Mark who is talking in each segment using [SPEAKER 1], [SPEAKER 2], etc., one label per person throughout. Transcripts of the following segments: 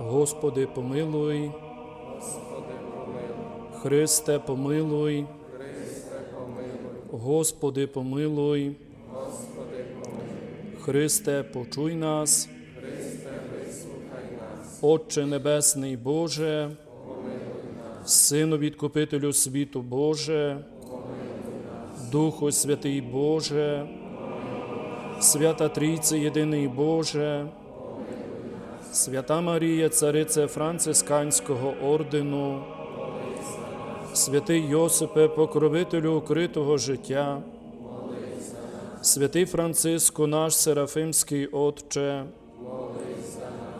[SPEAKER 1] Господи, помилуй.
[SPEAKER 2] Господи, помилуй,
[SPEAKER 1] Христе, помилуй.
[SPEAKER 2] Христе, помилуй,
[SPEAKER 1] Господи, помилуй.
[SPEAKER 2] Господи, помилуй,
[SPEAKER 1] Христе, почуй нас.
[SPEAKER 2] Христе, вислухай нас,
[SPEAKER 1] Отче Небесний Боже, Сину Відкупителю світу Боже, Духу Святий Боже, Свята Трійце Єдиний Боже, Свята Марія, Царице Францисканського ордену, Святий Йосипе, покровителю укритого життя, Святий Франциско, наш Серафимський Отче,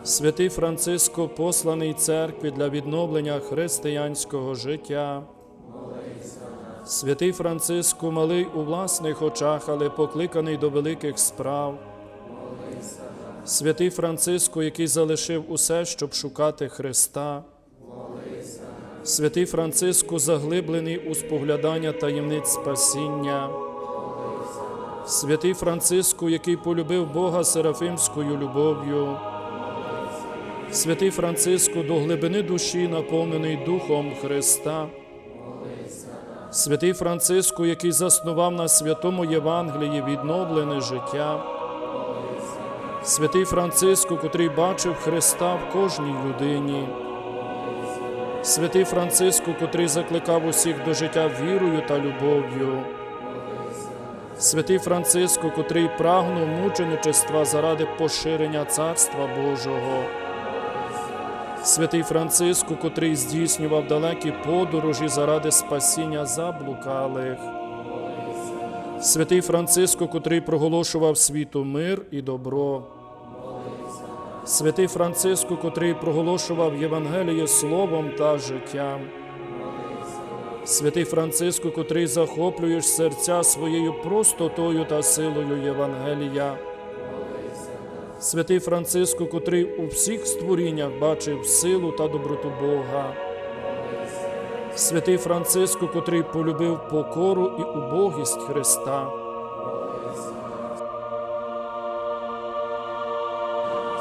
[SPEAKER 1] Святий Франциско, посланий церкві для відновлення християнського життя. Святий Франциско, малий у власних очах, але покликаний до великих справ. Святий Франциско, який залишив усе, щоб шукати Христа. Святий Франциско, заглиблений у споглядання таємниць спасіння. Святий Франциско, який полюбив Бога серафимською любов'ю. Святий Франциско, до глибини душі, наповнений Духом Христа. Святий Франциско, який заснував на святому Євангелії відновлене життя. Святий Франциско, котрий бачив Христа в кожній людині. Святий Франциско, котрий закликав усіх до життя вірою та любов'ю. Святий Франциско, котрий прагнув мученичества заради поширення Царства Божого. Святий Франциско, котрий здійснював далекі подорожі заради спасіння заблукалих. Святий Франциско, котрий проголошував світу мир і добро. Святий Франциско, котрий проголошував Євангеліє словом та життям. Святий Франциско, котрий захоплюєш серця своєю простотою та силою Євангелія. Святий Франциско, котрий у всіх створіннях бачив силу та доброту Бога. Святий Франциско, котрий полюбив покору і убогість Христа.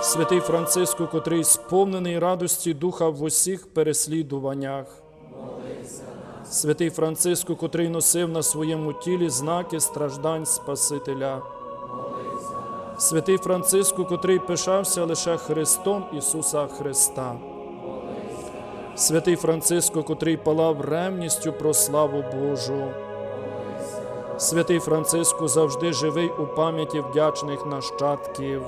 [SPEAKER 1] Святий Франциско, котрий сповнений радості Духа в усіх переслідуваннях. Святий Франциско, котрий носив на своєму тілі знаки страждань Спасителя. Святий Франциско, котрий пишався лише Христом Ісуса Христа. Святий Франциско, котрий палав ревністю про славу Божу. Святий Франциско завжди живий у пам'яті вдячних нащадків.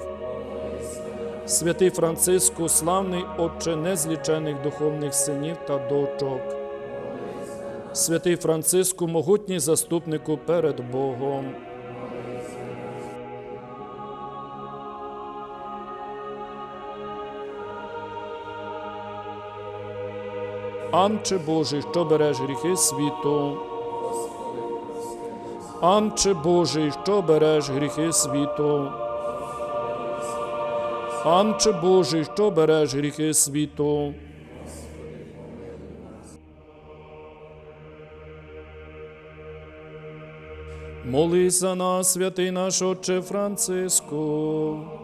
[SPEAKER 1] Святий Франциско, славний Отче незлічених духовних синів та дочок. Святий Франциску, могутній заступнику перед Богом. Анче Божий, що береш гріхи світу. Анче Божий, що береш гріхи світу. Анче Божий, що береш гріхи світу. Молись за нас, святий наш Отче Франциску.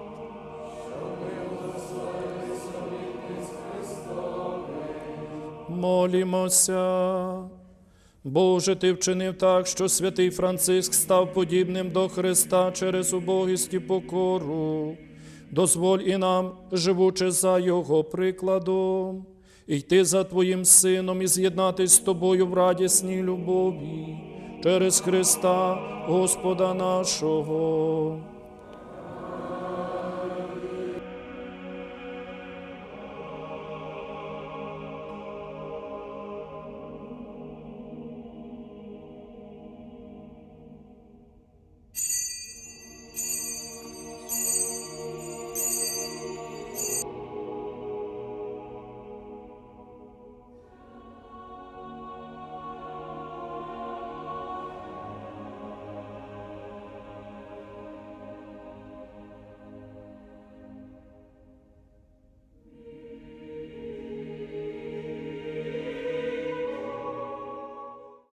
[SPEAKER 1] Молімося. Боже, Ти вчинив так, що святий Франциск став подібним до Христа через убогість і покору. Дозволь і нам, живучи за Його прикладом, йти за Твоїм Сином і з'єднатись з Тобою в радісній любові через Христа, Господа нашого.